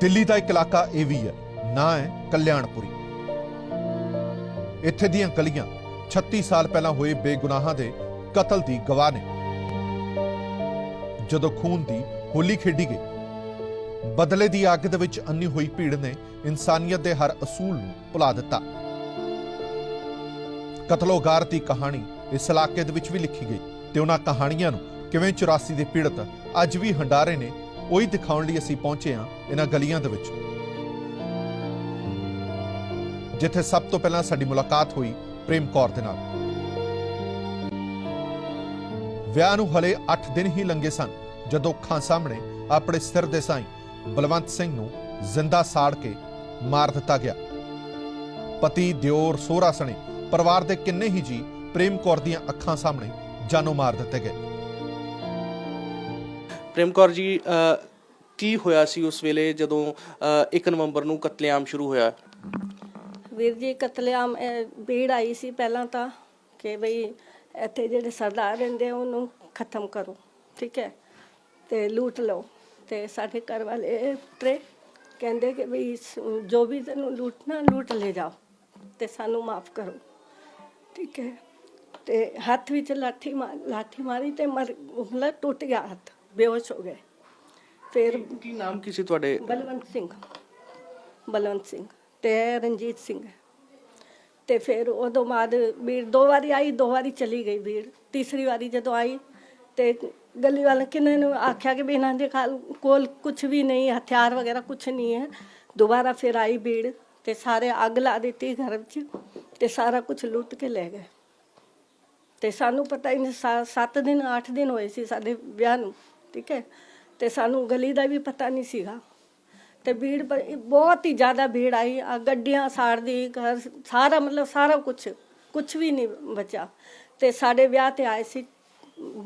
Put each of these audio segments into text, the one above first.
ਦਿੱਲੀ ਦਾ ਇੱਕ ਇਲਾਕਾ ਇਹ ਵੀ ਹੈ, ਨਾਂ ਹੈ ਕਲਿਆਣਪੁਰੀ। ਇੱਥੇ ਦੀਆਂ ਗਲੀਆਂ 36 ਸਾਲ ਪਹਿਲਾਂ ਹੋਏ ਬੇਗੁਨਾਹਾਂ ਦੇ ਕਤਲ ਦੀ ਗਵਾਹ ਨੇ। ਜਦੋਂ ਖੂਨ ਦੀ ਹੋਲੀ ਖੇਡੀ ਗਈ, ਬਦਲੇ ਦੀ ਅੱਗ ਦੇ ਵਿੱਚ ਅੰਨੀ ਹੋਈ ਭੀੜ ਨੇ ਇਨਸਾਨੀਅਤ ਦੇ ਹਰ ਅਸੂਲ ਨੂੰ ਭੁਲਾ ਦਿੱਤਾ। ਕਤਲੋਗਾਰ ਦੀ ਕਹਾਣੀ ਇਸ ਇਲਾਕੇ ਦੇ ਵਿੱਚ ਵੀ ਲਿਖੀ ਗਈ ਤੇ ਉਹਨਾਂ ਕਹਾਣੀਆਂ ਨੂੰ ਕਿਵੇਂ 84 ਦੇ ਪੀੜਤ ਅੱਜ ਵੀ ਹੰਡਾਰੇ ਨੇ ਉਹੀ ਦਿਖਾਉਣ ਲਈ ਅਸੀਂ ਪਹੁੰਚੇ ਹਾਂ ਇਹਨਾਂ ਗਲੀਆਂ ਦੇ ਵਿੱਚ। ਜਿੱਥੇ ਸਭ ਤੋਂ ਪਹਿਲਾਂ ਸਾਡੀ ਮੁਲਾਕਾਤ ਹੋਈ ਪ੍ਰੇਮ ਕੌਰ ਦੇ ਨਾਲ। ਵਿਆਹ ਨੂੰ ਹਲੇ 8 ਦਿਨ ਹੀ ਲੰਗੇ ਸਨ, ਜਦੋਂ ਅੱਖਾਂ ਸਾਹਮਣੇ ਆਪਣੇ ਸਿਰ ਦੇ ਸਾਈਂ ਬਲਵੰਤ ਸਿੰਘ ਨੂੰ ਜ਼ਿੰਦਾ ਸਾੜ ਕੇ ਮਾਰ ਦਿੱਤਾ ਗਿਆ। ਪਤੀ, ਦਿਓਰ, ਸੋਹਰਾ ਸਣੇ ਪਰਿਵਾਰ ਦੇ ਕਿੰਨੇ ਹੀ ਜੀ ਪ੍ਰੇਮ ਕੌਰ ਦੀਆਂ ਅੱਖਾਂ ਸਾਹਮਣੇ ਜਾਨੋਂ ਮਾਰ ਦਿੱਤੇ ਗਏ। ਪ੍ਰੇਮ ਕੌਰ ਜੀ ਕੀ ਹੋਇਆ ਸੀ ਉਸ ਵੇਲੇ ਜਦੋਂ 1 ਨਵੰਬਰ ਨੂੰ ਕਤਲੇਆਮ ਸ਼ੁਰੂ ਹੋਇਆ? ਵੀਰ ਜੀ, ਕਤਲੇਆਮ ਭੀੜ ਆਈ ਸੀ ਪਹਿਲਾਂ ਤਾਂ ਕਿ ਬਈ ਇੱਥੇ ਜਿਹੜੇ ਸਰਦਾਰ ਰਹਿੰਦੇ ਉਹਨੂੰ ਖਤਮ ਕਰੋ, ਠੀਕ ਹੈ? ਤੇ ਲੂਟ ਲਓ। ਤੇ ਸਾਡੇ ਘਰ ਵਾਲੇ ਉਤਰੇ, ਕਹਿੰਦੇ ਕਿ ਬਈ ਜੋ ਵੀ ਤੈਨੂੰ ਲੂਟਣਾ, ਲੂਟ ਲੈ ਜਾਓ ਤੇ ਸਾਨੂੰ ਮਾਫ ਕਰੋ, ਠੀਕ ਹੈ? ਤੇ ਹੱਥ ਵਿੱਚ ਲਾਠੀ ਲਾਠੀ ਮਾਰੀ ਤੇ ਮਰ ਟੁੱਟ ਗਿਆ ਹੱਥ। ਬੇਹੋਸ਼ ਹੋ ਗਏ। ਫਿਰ ਕੀ ਨਾਮ ਕੀ ਸੀ ਤੁਹਾਡੇ? ਬਲਵੰਤ ਸਿੰਘ। ਬਲਵੰਤ ਸਿੰਘ ਤੇ ਰਣਜੀਤ ਸਿੰਘ। ਤੇ ਫਿਰ ਉਦੋਂ ਬਾਅਦ ਵੀਰ ਦੋ ਵਾਰੀ ਆਈ ਦੋ ਵਾਰੀ ਚਲੀ ਗਈ ਵੀਰ। ਤੀਸਰੀ ਵਾਰੀ ਜਦੋਂ ਆਈ ਤੇ ਗਲੀ ਵਾਲੇ ਕਿਨੇ ਨੂੰ ਆਖਿਆ ਕਿ ਵੀ ਇਹਨਾਂ ਦੇ ਕੋਲ ਕੁਝ ਵੀ ਨਹੀਂ ਹਥਿਆਰ ਵਗੈਰਾ ਕੁਝ ਨਹੀਂ ਹੈ। ਦੁਬਾਰਾ ਫਿਰ ਆਈ ਭੀੜ ਤੇ ਸਾਰੇ ਅੱਗ ਲਾ ਦਿੱਤੀ ਘਰ ਵਿੱਚ ਤੇ ਸਾਰਾ ਕੁਝ ਲੁੱਟ ਕੇ ਲੈ ਗਏ। ਤੇ ਸਾਨੂੰ ਪਤਾ ਹੀ ਨਹੀਂ 7 ਦਿਨ 8 ਦਿਨ ਹੋਏ ਸੀ ਸਾਡੇ ਵਿਆਹ ਨੂੰ। ਠੀਕ ਹੈ? ਤੇ ਸਾਨੂੰ ਗਲੀ ਦਾ ਵੀ ਪਤਾ ਨਹੀਂ ਸੀਗਾ। ਤੇ ਭੀੜ ਬ- ਬਹੁਤ ਹੀ ਜ਼ਿਆਦਾ ਭੀੜ ਆਈ। ਆ ਗੱਡੀਆਂ ਸਾੜਦੀ ਘਰ ਸਾਰਾ ਮਤਲਬ ਸਾਰਾ ਕੁਝ ਕੁਝ ਵੀ ਨਹੀਂ ਬਚਾ ਤੇ ਸਾਡੇ ਵਿਆਹ ਤੇ ਆਏ ਸੀ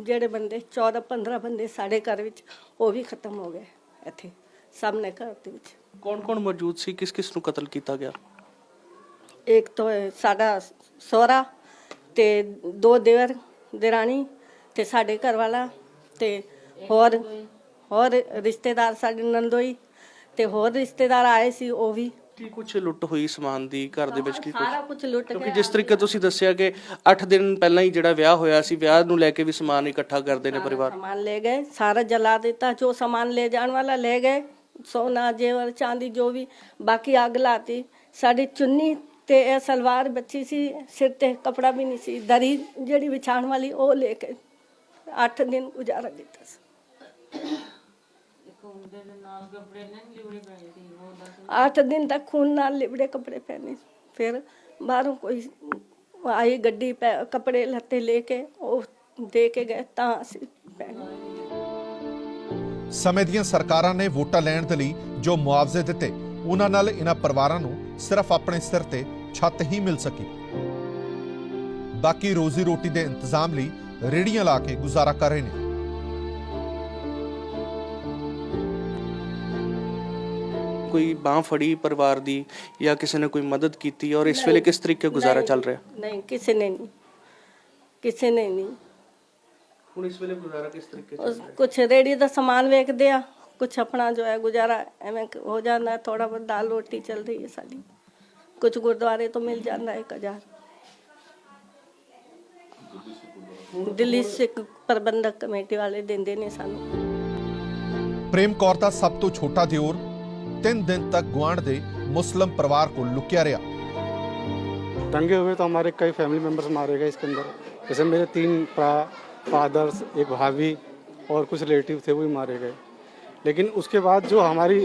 ਜਿਹੜੇ ਬੰਦੇ 14 15 ਬੰਦੇ ਸਾਡੇ ਘਰ ਵਿੱਚ ਉਹ ਵੀ ਖਤਮ ਹੋ ਗਏ ਇੱਥੇ ਸਾਹਮਣੇ ਘਰ ਦੇ ਵਿੱਚ। ਕੌਣ ਕੌਣ ਮੌਜੂਦ ਸੀ? ਕਿਸ ਕਿਸ ਨੂੰ ਕਤਲ ਕੀਤਾ ਗਿਆ? ਇੱਕ ਤਾਂ ਸਾਡਾ ਸੋਹਰਾ ਤੇ ਦੋ ਦੇਵਰ ਦੇਰਾਣੀ ਤੇ ਸਾਡੇ ਘਰ ਵਾਲਾ ਤੇ ਹੋਰ ਹੋਰ ਰਿਸ਼ਤੇਦਾਰ ਸਾਡੇ ਨੰਦੋਈ ਤੇ ਹੋਰ ਰਿਸ਼ਤੇਦਾਰ ਆਏ ਸੀ ਉਹ ਵੀ ਕੀ ਕੁਝ ਲੁੱਟ ਹੋਈ ਸਮਾਨ ਦੀ ਘਰ ਦੇ ਵਿੱਚ ਕੀ ਕੁਝ ਸਾਰਾ ਕੁਝ ਲੁੱਟ ਕਿਉਂਕਿ ਗਿਆ ਜਿਸ ਤਰੀਕੇ ਤੁਸੀਂ ਦੱਸਿਆ ਕਿ 8 ਦਿਨ ਪਹਿਲਾਂ ਹੀ ਜਿਹੜਾ ਵਿਆਹ ਹੋਇਆ ਸੀ ਵਿਆਹ ਨੂੰ ਲੈ ਕੇ ਵੀ ਸਮਾਨ ਇਕੱਠਾ ਕਰਦੇ ਨੇ ਪਰਿਵਾਰ सामान ले गए सारा जला देता जो सामान ले जाने वाला ले गए सोना जेवर चांदी जो भी बाकी आग लाती ਸਾਡੀ ਚੁੰਨੀ ਤੇ ਇਹ ਸਲਵਾਰ ਬੱਚੀ ਸੀ ਸਿਰ ਤੇ ਕਪੜਾ ਵੀ ਨਹੀਂ ਸੀ ਦਰੀ ਜਿਹੜੀ ਵਿਛਾਣ ਵਾਲੀ ਉਹ ਲੈ ਕੇ 8 ਦਿਨ ਗੁਜ਼ਾਰਾ ਕੀਤਾ ਸੀ ਅੱਠ ਦਿਨ ਤੱਕ ਖੂਨ ਨਾਲ ਲਿਬੜੇ ਕੱਪੜੇ ਪਹਿਨੇ ਫਿਰ ਬਾਹਰੋਂ ਕੋਈ ਆਈ ਗੱਡੀ ਪੈ- ਕੱਪੜੇ ਲੱਤੇ ਲੈ ਕੇ ਉਹ ਦੇ ਕੇ ਗਏ ਤਾਂ ਅਸੀਂ ਪਹਿਨੇ ਸਮੇਂ ਦੀਆਂ ਸਰਕਾਰਾਂ ਨੇ ਵੋਟਾਂ ਲੈਣ ਦੇ ਲਈ ਜੋ ਮੁਆਵਜ਼ੇ ਦਿੱਤੇ ਉਹਨਾਂ ਨਾਲ ਇਹਨਾਂ ਪਰਿਵਾਰਾਂ ਨੂੰ ਸਿਰਫ ਆਪਣੇ ਸਿਰ ਤੇ ਛੱਤ ਹੀ ਮਿਲ ਸਕੀ। ਬਾਕੀ ਰੋਜ਼ੀ ਰੋਟੀ ਦੇ ਇੰਤਜ਼ਾਮ ਲਈ ਰੇੜੀਆਂ ਲਾ ਕੇ ਗੁਜ਼ਾਰਾ ਕਰ ਰਹੇ ਨੇ। ਕੋਈ ਬਾਹ ਫੜੀ ਪਰਿਵਾਰ ਦੀ ਜਾਂ ਕਿਸੇ ਨੇ ਕੋਈ ਮਦਦ ਕੀਤੀ ਔਰ ਇਸ ਵੇਲੇ ਕਿਸ ਤਰੀਕੇ ਗੁਜ਼ਾਰਾ ਚੱਲ ਰਿਹਾ? ਨਹੀਂ ਕਿਸੇ ਨੇ ਨਹੀਂ। ਕਿਸੇ ਨੇ ਨਹੀਂ। ਹੁਣ ਇਸ ਵੇਲੇ ਗੁਜ਼ਾਰਾ ਕਿਸ ਤਰੀਕੇ ਉਸ ਕੁਛ ਰੇੜੀ ਦਾ ਸਮਾਨ ਵੇਚਦੇ ਆ ਕੁਛ ਆਪਣਾ ਜੋ ਹੈ ਗੁਜ਼ਾਰਾ ਐਵੇਂ ਕ- ਹੋ ਜਾਂਦਾ ਥੋੜਾ ਬਹੁਤ ਦਾਲ ਰੋਟੀ ਚੱਲ ਰਹੀ ਹੈ ਸਾਡੀ। ਕੁਛ ਗੁਰਦੁਆਰੇ ਤੋਂ ਮਿਲ ਜਾਂਦਾ ਹੈ 1000 ਦਿੱਲੀ ਸਿੱਖ ਪ੍ਰਬੰਧਕ ਕਮੇਟੀ ਵਾਲੇ ਦਿੰਦੇ ਨੇ ਸਾਨੂੰ। ਪ੍ਰੇਮ ਕੌਰ ਦਾ ਸਭ ਤੋਂ ਛੋਟਾ ਦਿਓਰ 3 ਦਿਨ ਤੱਕ ਗੁਆਂਢ ਦੇ ਮੁਸਲਮ ਪਰਿਵਾਰ ਕੋਲ ਲੁਕਿਆ ਰਿਹਾ दंगे हुए तो हमारे कई फैमिली मेम्बर्स मारे गए इसके अंदर जैसे मेरे तीन फादर्स एक भाभी और कुछ रिलेटिव थे वो भी मारे गए लेकिन उसके बाद जो हमारी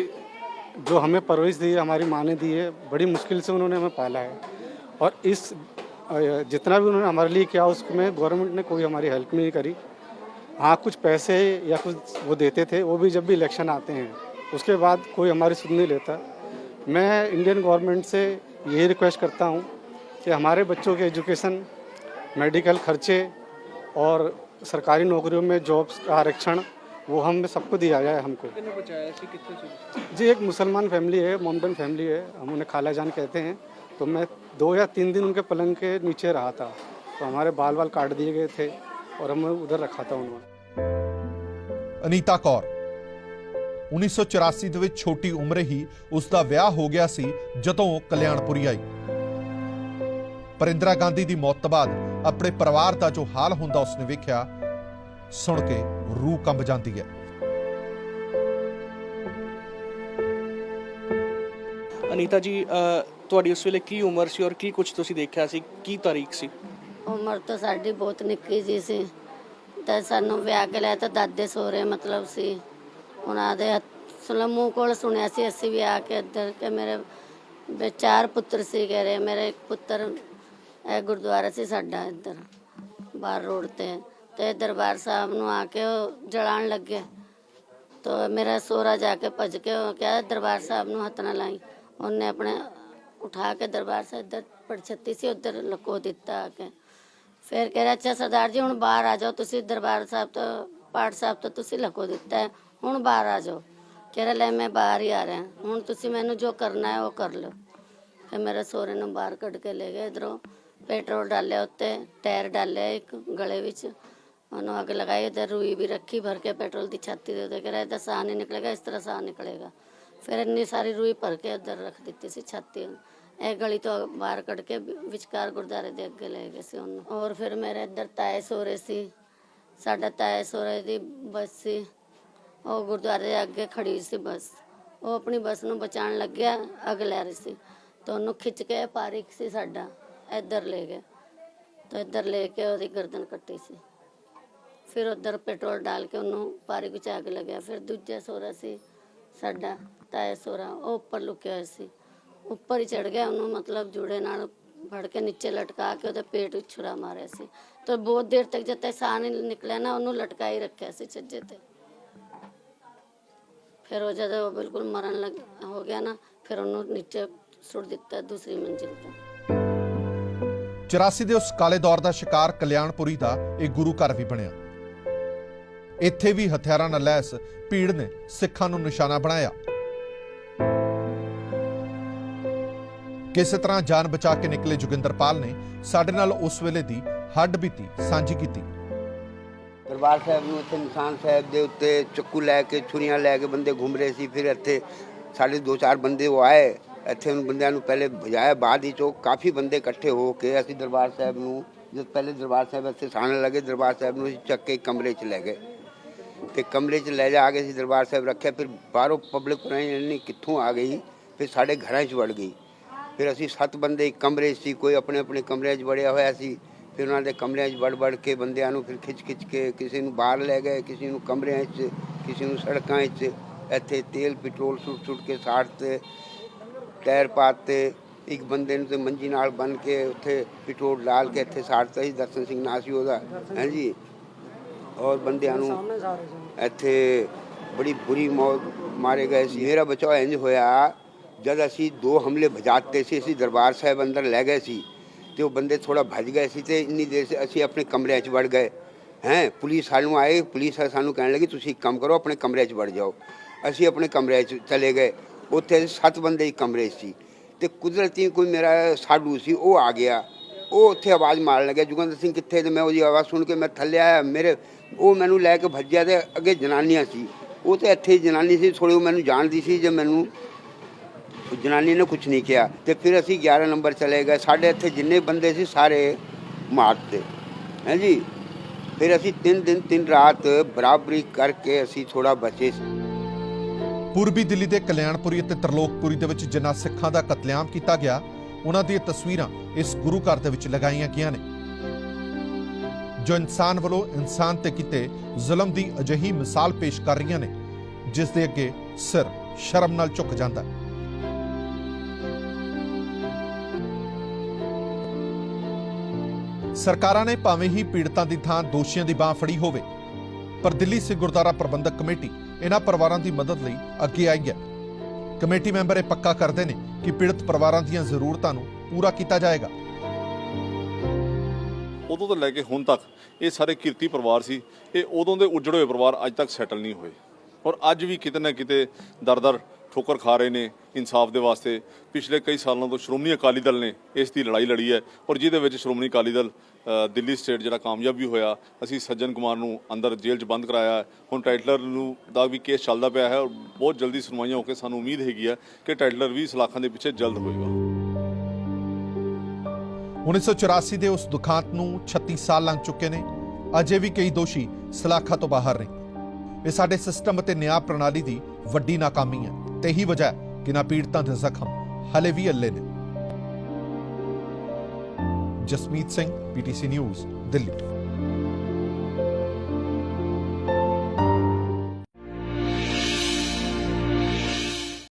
जो हमें परवरिश दी है हमारी माँ ने दी है बड़ी मुश्किल से उन्होंने हमें पाला है और इस अ, जितना भी उन्होंने हमारे लिए किया उसमें गवर्नमेंट ने कोई हमारी हेल्प नहीं करी हाँ कुछ पैसे या कुछ वो देते थे वो भी जब भी इलेक्शन आते हैं उसके बाद कोई हमारी सुन नहीं लेता। मैं इंडियन गवर्नमेंट से यही रिक्वेस्ट करता हूँ कि हमारे बच्चों के एजुकेशन मेडिकल खर्चे और सरकारी नौकरियों में जॉब्स का आरक्षण वो हम सबको दिया जाए हमको। जी एक मुसलमान फैमिली है मोमडन फैमिली है हम उन्हें खाला जान कहते हैं। तो मैं दो या तीन दिन उनके पलंग के नीचे रहा था। तो हमारे बाल बाल काट दिए गए थे और हमें उधर रखा था उन्होंने। अनीता कौर 1984 ਦੇ ਵਿੱਚ ਛੋਟੀ ਉਮਰੇ ਹੀ ਉਸ ਦਾ ਵਿਆਹ ਹੋ ਗਿਆ ਸੀ ਜਦੋਂ ਕਲਿਆਣਪੁਰੀ ਆਈ। ਪਰ ਇੰਦਰਾ ਗਾਂਧੀ ਦੀ ਮੌਤ ਤੋਂ ਬਾਅਦ ਆਪਣੇ ਪਰਿਵਾਰ ਦਾ ਜੋ ਹਾਲ ਹੁੰਦਾ ਉਸਨੇ ਵੇਖਿਆ ਸੁਣ ਕੇ ਰੂਹ ਕੰਬ ਜਾਂਦੀ ਹੈ। ਅਨੀਤਾ ਜੀ ਤੁਹਾਡੀ ਉਸ ਵੇਲੇ ਕੀ ਉਮਰ ਸੀ ਔਰ ਕੀ ਕੁਝ ਤੁਸੀਂ ਦੇਖਿਆ ਸੀ? ਕੀ ਤਾਰੀਖ ਸੀ? ਉਮਰ ਤਾਂ ਸਾਡੀ ਬਹੁਤ ਨਿੱਕੀ ਜੀ ਸੀ। ਤੇ ਸਾਨੂੰ ਵਿਆਹ ਕੇ ਲਿਆ ਤਾਂ ਦਾਦੇ ਸੋਹਰੇ ਮਤਲਬ ਸੀ। ਉਹਨਾਂ ਦੇ ਸਲਮੂ ਕੋਲ ਸੁਣਿਆ ਸੀ, ਅਸੀਂ ਵੀ ਆ ਕੇ ਇੱਧਰ ਕਿ ਮੇਰੇ ਵੀ ਚਾਰ ਪੁੱਤਰ ਸੀ ਕਹਿ ਰਹੇ ਮੇਰੇ ਇੱਕ ਪੁੱਤਰ ਇਹ ਗੁਰਦੁਆਰਾ ਸੀ ਸਾਡਾ ਇੱਧਰ, ਬਾਹਰ ਰੋਡ ਤੇ। ਤੇ ਦਰਬਾਰ ਸਾਹਿਬ ਨੂੰ ਆ ਕੇ ਉਹ ਜਲਾਣ ਲੱਗੇ। ਤੋ ਮੇਰਾ ਸੋਹਰਾ ਜਾ ਕੇ ਭੱਜ ਕੇ ਉਹ ਕਿਹਾ, ਦਰਬਾਰ ਸਾਹਿਬ ਨੂੰ ਹੱਥ ਨਾ ਲਾਈ। ਉਹਨੇ ਆਪਣੇ ਉਠਾ ਕੇ ਦਰਬਾਰ ਸਾਹਿਬ ਇੱਧਰ ਪੜਛੱਤੀ ਸੀ, ਉੱਧਰ ਲਕੋ ਦਿੱਤਾ ਆ ਕੇ। ਫਿਰ ਕਹਿ ਰਿਹਾ, ਅੱਛਾ ਸਰਦਾਰ ਜੀ, ਹੁਣ ਬਾਹਰ ਆ ਜਾਓ, ਤੁਸੀਂ ਦਰਬਾਰ ਸਾਹਿਬ ਤੋਂ, ਪਾਠ ਸਾਹਿਬ ਤੋਂ ਤੁਸੀਂ ਲਕੋ ਦਿੱਤਾ ਹੈ। ਹੁਣ ਬਾਹਰ ਆ ਜਾਓ। ਕਹਿ ਰਿਹਾ, ਲੈ ਮੈਂ ਬਾਹਰ ਹੀ ਆ ਰਿਹਾ। ਹੁਣ ਤੁਸੀਂ ਮੈਨੂੰ ਜੋ ਕਰਨਾ ਹੈ ਉਹ ਕਰ ਲਓ। ਫਿਰ ਮੇਰੇ ਸਹੁਰੇ ਨੂੰ ਬਾਹਰ ਕੱਢ ਕੇ ਲੈ ਗਏ ਇਧਰੋਂ। ਪੈਟਰੋਲ ਡਾਲਿਆ ਉੱਤੇ, ਟਾਇਰ ਡਾਲਿਆ ਇੱਕ ਗਲੇ ਵਿੱਚ। ਉਹਨੂੰ ਅੱਗ ਲਗਾਈ ਇਧਰ ਰੂਈ ਵੀ ਰੱਖੀ, ਭਰ ਕੇ ਪੈਟਰੋਲ ਦੀ ਛਾਤੀ ਦੇ ਉੱਤੇ। ਕਹਿ ਰਿਹਾ, ਇਹਦਾ ਸਾਹ ਨਹੀਂ ਨਿਕਲੇਗਾ, ਇਸ ਤਰ੍ਹਾਂ ਸਾਹ ਨਿਕਲੇਗਾ। ਫਿਰ ਇੰਨੀ ਸਾਰੀ ਰੂਈ ਭਰ ਕੇ ਇੱਧਰ ਰੱਖ ਦਿੱਤੀ ਸੀ ਛਾਤੀ ਇਹ ਗਲੀ ਤੋਂ ਬਾਹਰ ਕੱਢ ਕੇ ਵਿਚਕਾਰ ਗੁਰਦਾਰੇ ਦੇ ਅੱਗੇ ਲੈ ਗਏ ਸੀ ਉਹਨੂੰ। ਔਰ ਫਿਰ ਮੇਰੇ ਇੱਧਰ ਤਾਏ ਸੋਰੇ ਸੀ। ਸਾਡਾ ਤਾਏ ਸੋਰੇ ਦੀ ਬੱਸ ਸੀ। ਉਹ ਗੁਰਦੁਆਰੇ ਅੱਗੇ ਖੜੀ ਸੀ ਬੱਸ। ਉਹ ਆਪਣੀ ਬੱਸ ਨੂੰ ਬਚਾਉਣ ਲੱਗਿਆ, ਅੱਗ ਲੈ ਰਹੀ ਸੀ। ਤਾਂ ਉਹਨੂੰ ਖਿੱਚ ਕੇ ਪਾਰਿਕ ਸੀ ਸਾਡਾ, ਇੱਧਰ ਲੈ ਗਿਆ ਤਾਂ ਇੱਧਰ ਲੈ ਕੇ ਉਹਦੀ ਗਰਦਨ ਕੱਟੀ ਸੀ। ਫਿਰ ਉੱਧਰ ਪੈਟਰੋਲ ਡਾਲ ਕੇ ਉਹਨੂੰ ਪਾਰਿਕ ਵਿੱਚ ਅੱਗ ਲੱਗਿਆ। ਫਿਰ ਦੂਜਾ ਸੋਰਾ ਸੀ ਸਾਡਾ, ਤਾਇਆ ਸੋਰਾ ਉਹ ਉੱਪਰ ਲੁਕਿਆ ਹੋਇਆ ਸੀ। ਉੱਪਰ ਹੀ ਚੜ ਗਿਆ, ਉਹਨੂੰ ਮਤਲਬ ਜੂੜੇ ਨਾਲ ਫੜ ਕੇ ਨੀਚੇ ਲਟਕਾ ਕੇ ਉਹਦੇ ਪੇਟ ਵਿੱਚ ਛੁਰਾ ਮਾਰਿਆ ਸੀ। ਤਾਂ ਬਹੁਤ ਦੇਰ ਤੱਕ ਜਦ ਤੱਕ ਸਾਹ ਨਹੀਂ ਨਿਕਲਿਆ ਨਾ, ਉਹਨੂੰ ਲਟਕਾਈ ਰੱਖਿਆ ਸੀ ਛੱਜੇ ਤੇ। ਫਿਰ ਉਹ ਜਦੋਂ ਉਹ ਬਿਲਕੁਲ ਮਰਨ ਲੱਗ ਹੋ ਗਿਆ ਨਾ, ਫਿਰ ਉਹਨੂੰ ਨੀਚੇ ਸੁੱਟ ਦਿੱਤਾ, ਦੂਸਰੀ ਮੰਜ਼ਿਲ ਤੇ। 84 ਦੇ ਉਸ ਕਾਲੇ ਦੌਰ ਦਾ ਸ਼ਿਕਾਰ ਕਲਿਆਣਪੁਰੀ ਦਾ ਇਹ ਗੁਰੂ ਘਰ ਵੀ ਬਣਿਆ। ਇੱਥੇ ਵੀ ਹਥਿਆਰਾਂ ਨਾਲ ਲੈਸ ਭੀੜ ਨੇ ਸਿੱਖਾਂ ਨੂੰ ਨਿਸ਼ਾਨਾ ਬਣਾਇਆ। ਕਿਸੇ ਤਰ੍ਹਾਂ ਜਾਨ ਬਚਾ ਕੇ ਨਿਕਲੇ ਜੋਗਿੰਦਰਪਾਲ ਨੇ ਸਾਡੇ ਨਾਲ ਉਸ ਵੇਲੇ ਦੀ ਹੱਡ ਬੀਤੀ, ਸਾਂਝੀ ਕੀਤੀ। ਦਰਬਾਰ ਸਾਹਿਬ ਨੂੰ ਇੱਥੇ ਨਿਸ਼ਾਨ ਸਾਹਿਬ ਦੇ ਉੱਤੇ ਚੱਕੂ ਲੈ ਕੇ, ਛੁਰੀਆਂ ਲੈ ਕੇ ਬੰਦੇ ਘੁੰਮ ਰਹੇ ਸੀ। ਫਿਰ ਇੱਥੇ ਸਾਡੇ ਦੋ ਚਾਰ ਬੰਦੇ ਉਹ ਆਏ। ਇੱਥੇ ਉਹਨਾਂ ਬੰਦਿਆਂ ਨੂੰ ਪਹਿਲੇ ਭਜਾਇਆ ਬਾਅਦ ਵਿੱਚ ਉਹ ਕਾਫੀ ਬੰਦੇ ਇਕੱਠੇ ਹੋ ਕੇ ਅਸੀਂ ਦਰਬਾਰ ਸਾਹਿਬ ਨੂੰ, ਜਦ ਪਹਿਲੇ ਦਰਬਾਰ ਸਾਹਿਬ ਇੱਥੇ ਸਾਣ ਲੱਗੇ, ਦਰਬਾਰ ਸਾਹਿਬ ਨੂੰ ਅਸੀਂ ਚੱਕ ਕੇ ਕਮਰੇ 'ਚ ਲੈ ਗਏ। ਤੇ ਕਮਰੇ 'ਚ ਲੈ ਜਾ ਕੇ ਅਸੀਂ ਦਰਬਾਰ ਸਾਹਿਬ ਰੱਖਿਆ। ਫਿਰ ਬਾਹਰੋਂ ਪਬਲਿਕ ਨਹੀਂ ਕਿੱਥੋਂ ਆ ਗਈ? ਫਿਰ ਸਾਡੇ ਘਰਾਂ 'ਚ ਵੜ ਗਈ। ਫਿਰ ਅਸੀਂ ਸੱਤ ਬੰਦੇ ਕਮਰੇ 'ਚ ਸੀ, ਕੋਈ ਆਪਣੇ ਆਪਣੇ ਕਮਰਿਆਂ 'ਚ ਵੜਿਆ ਹੋਇਆ ਸੀ। ਫਿਰ ਉਹਨਾਂ ਦੇ ਕਮਰਿਆਂ 'ਚ ਵੜ ਵੜ ਕੇ ਬੰਦਿਆਂ ਨੂੰ ਫਿਰ ਖਿੱਚ ਖਿੱਚ ਕੇ ਕਿਸੇ ਨੂੰ ਬਾਹਰ ਲੈ ਗਏ ਕਿਸੇ ਨੂੰ ਕਮਰਿਆਂ 'ਚ ਕਿਸੇ ਨੂੰ ਸੜਕਾਂ 'ਚ ਇੱਥੇ ਤੇਲ ਪੈਟਰੋਲ ਸੁੱਟ ਸੁੱਟ ਕੇ ਸਾੜ ਤੇ ਟਾਇਰ ਪਾਤੇ ਇੱਕ ਬੰਦੇ ਨੂੰ ਤੇ ਮੰਜੀ ਨਾਲ ਬੰਨ ਕੇ ਉੱਥੇ ਪੈਟਰੋਲ ਡਾਲ ਕੇ ਇੱਥੇ ਸਾੜਤਾ ਸੀ ਦਰਸ਼ਨ ਸਿੰਘ ਨਾਂ ਸੀ ਉਹਦਾ ਹਾਂਜੀ ਔਰ ਬੰਦਿਆਂ ਨੂੰ ਇੱਥੇ ਬੜੀ ਬੁਰੀ ਮੌਤ ਮਾਰੇ ਗਏ ਸੀ। ਮੇਰਾ ਬਚਾਅ ਇੰਜ ਹੋਇਆ ਜਦ ਅਸੀਂ ਦੋ ਹਮਲੇ ਭਜਾਤੇ ਸੀ ਅਸੀਂ ਦਰਬਾਰ ਸਾਹਿਬ ਅੰਦਰ ਲੈ ਗਏ ਸੀ ਤੇ ਉਹ ਬੰਦੇ ਥੋੜਾ ਭੱਜ ਗਏ ਸੀ ਤੇ ਇੰਨੀ ਦੇਰ ਸੇ ਅਸੀਂ ਆਪਣੇ ਕਮਰਿਆਂ 'ਚ ਵੜ ਗਏ। ਹੈਂ, ਪੁਲਿਸ ਸਾਨੂੰ ਆਏ, ਪੁਲਿਸ ਸਾਨੂੰ ਕਹਿਣ ਲੱਗੀ, ਤੁਸੀਂ ਇੱਕ ਕੰਮ ਕਰੋ, ਆਪਣੇ ਕਮਰੇ 'ਚ ਵੜ ਜਾਓ। ਅਸੀਂ ਆਪਣੇ ਕਮਰੇ 'ਚ ਚਲੇ ਗਏ। ਉੱਥੇ ਸੱਤ ਬੰਦੇ ਇੱਕ ਕਮਰੇ 'ਚ ਸੀ। ਤੇ ਕੁਦਰਤੀ ਕੋਈ ਮੇਰਾ ਸਾਡੂ ਸੀ, ਉਹ ਆ ਗਿਆ। ਉਹ ਉੱਥੇ ਆਵਾਜ਼ ਮਾਰਨ ਲੱਗਿਆ, ਜੁਗਿੰਦਰ ਸਿੰਘ, ਕਿੱਥੇ ਤੇ ਮੈਂ ਉਹਦੀ ਆਵਾਜ਼ ਸੁਣ ਕੇ ਮੈਂ ਥੱਲੇ ਆਇਆ, ਮੇਰੇ ਉਹ ਮੈਨੂੰ ਲੈ ਕੇ ਭੱਜਿਆ ਤੇ ਅੱਗੇ ਜਨਾਨੀਆਂ ਸੀ। ਉਹ ਤੇ ਇੱਥੇ ਜਨਾਨੀ ਸੀ ਥੋੜੀ ਉਹ ਮੈਨੂੰ ਜਾਣਦੀ ਸੀ, ਜੇ ਮੈਨੂੰ ਜਨਾਨੀ ਨੇ ਕੁਝ ਨਹੀਂ ਕਿਹਾ ਤੇ ਫਿਰ ਅਸੀਂ 11 ਨੰਬਰ ਚਲੇ ਗਏ। ਸਾਡੇ ਇੱਥੇ ਜਿੰਨੇ ਬੰਦੇ ਸੀ ਸਾਰੇ ਮਾਰਤੇ ਹੈ ਫਿਰ ਅਸੀਂ ਤਿੰਨ ਦਿਨ, ਤਿੰਨ ਰਾਤ ਬਰਾਬਰੀ ਕਰਕੇ ਅਸੀਂ ਥੋੜਾ ਬਚੇ ਪੂਰਬੀ ਦਿੱਲੀ ਦੇ ਕਲਿਆਣਪੁਰੀ ਅਤੇ ਤਰਲੋਕਪੁਰੀ ਦੇ ਵਿੱਚ ਜਿਨ੍ਹਾਂ ਸਿੱਖਾਂ ਦਾ ਕਤਲੇਆਮ ਕੀਤਾ ਗਿਆ, ਉਹਨਾਂ ਦੀਆਂ ਤਸਵੀਰਾਂ ਇਸ ਗੁਰੂ ਘਰ ਦੇ ਵਿੱਚ ਲਗਾਈਆਂ ਗਈਆਂ ਨੇ। ਜੋ ਇਨਸਾਨ ਵੱਲੋਂ ਇਨਸਾਨ ਤੇ ਕੀਤੇ ਜ਼ੁਲਮ ਦੀ ਅਜਿਹੀ ਮਿਸਾਲ ਪੇਸ਼ ਕਰ ਰਹੀਆਂ ਨੇ, ਜਿਸ ਦੇ ਅੱਗੇ ਸਿਰ ਸ਼ਰਮ ਨਾਲ ਝੁਕ ਜਾਂਦਾ ਹੈ। ਸਰਕਾਰਾਂ ਨੇ ਭਾਵੇਂ ਹੀ ਪੀੜਤਾਂ ਦੀ ਥਾਂ ਦੋਸ਼ੀਆਂ ਦੀ ਬਾਹ ਫੜੀ ਹੋਵੇ, ਪਰ ਦਿੱਲੀ ਸਿੱਖ ਗੁਰਦੁਆਰਾ ਪ੍ਰਬੰਧਕ ਕਮੇਟੀ ਇਹਨਾਂ ਪਰਿਵਾਰਾਂ ਦੀ ਮਦਦ ਲਈ ਅੱਗੇ ਆਈ ਹੈ। ਕਮੇਟੀ ਮੈਂਬਰ ਇਹ ਪੱਕਾ ਕਰਦੇ ਨੇ ਕਿ ਪੀੜਤ ਪਰਿਵਾਰਾਂ ਦੀਆਂ ਜ਼ਰੂਰਤਾਂ ਨੂੰ ਪੂਰਾ ਕੀਤਾ ਜਾਏਗਾ। ਉਦੋਂ ਤੋਂ ਲੈ ਕੇ ਹੁਣ ਤੱਕ ਇਹ ਸਾਰੇ ਕਿਰਤੀ ਪਰਿਵਾਰ ਸੀ, ਇਹ ਉਦੋਂ ਦੇ ਉਜੜੇ ਹੋਏ ਪਰਿਵਾਰ ਅੱਜ ਤੱਕ ਸੈਟਲ ਨਹੀਂ ਹੋਏ। ਔਰ ਅੱਜ ਵੀ ਕਿਤੇ ਨਾ ਕਿਤੇ ਦਰ-ਦਰ ਠੋਕਰ ਖਾ ਰਹੇ ਨੇ ਇਨਸਾਫ ਦੇ ਵਾਸਤੇ ਪਿਛਲੇ ਕਈ ਸਾਲਾਂ ਤੋਂ ਸ਼੍ਰੋਮਣੀ ਅਕਾਲੀ ਦਲ ਨੇ ਇਸ ਦੀ ਲੜਾਈ ਲੜੀ ਹੈ ਔਰ ਜਿਹਦੇ ਵਿੱਚ ਸ਼੍ਰੋਮਣੀ ਅਕਾਲੀ ਦਲ ਦਿੱਲੀ ਸਟੇਟ ਜਿਹੜਾ ਕਾਮਯਾਬ ਵੀ ਹੋਇਆ, ਅਸੀਂ ਸੱਜਣ ਕੁਮਾਰ ਨੂੰ ਅੰਦਰ ਜੇਲ੍ਹ 'ਚ ਬੰਦ ਕਰਾਇਆ ਹੁਣ ਟਾਈਟਲਰ ਨੂੰ ਦਾ ਵੀ ਕੇਸ ਚੱਲਦਾ ਪਿਆ ਹੈ ਔਰ ਬਹੁਤ ਜਲਦੀ ਸੁਣਵਾਈਆਂ ਹੋ ਕੇ ਸਾਨੂੰ ਉਮੀਦ ਹੈਗੀ ਹੈ ਕਿ ਟਾਈਟਲਰ ਵੀ ਸਲਾਖਾਂ ਦੇ ਪਿੱਛੇ ਜਲਦ ਹੋਏਗਾ। 1984 ਦੇ ਉਸ ਦੁਖਾਂਤ ਨੂੰ 36 ਸਾਲ ਲੰਘ ਚੁੱਕੇ ਨੇ, ਅਜੇ ਵੀ ਕਈ ਦੋਸ਼ੀ ਸਲਾਖਾਂ ਤੋਂ ਬਾਹਰ ਨੇ। ਇਹ ਸਾਡੇ ਸਿਸਟਮ ਅਤੇ ਨਿਆਂ ਪ੍ਰਣਾਲੀ ਦੀ ਵੱਡੀ ਨਾਕਾਮੀ ਹੈ, ਤੇ ਹੀ ਵਜ੍ਹਾ ਹੈ ਪੀੜਤਾਂ ਦੇ ਜ਼ਖਮ ਹਲੇ ਵੀ ਅੱਲੇ ਨੇ। Jasmeet Singh PTC news Delhi.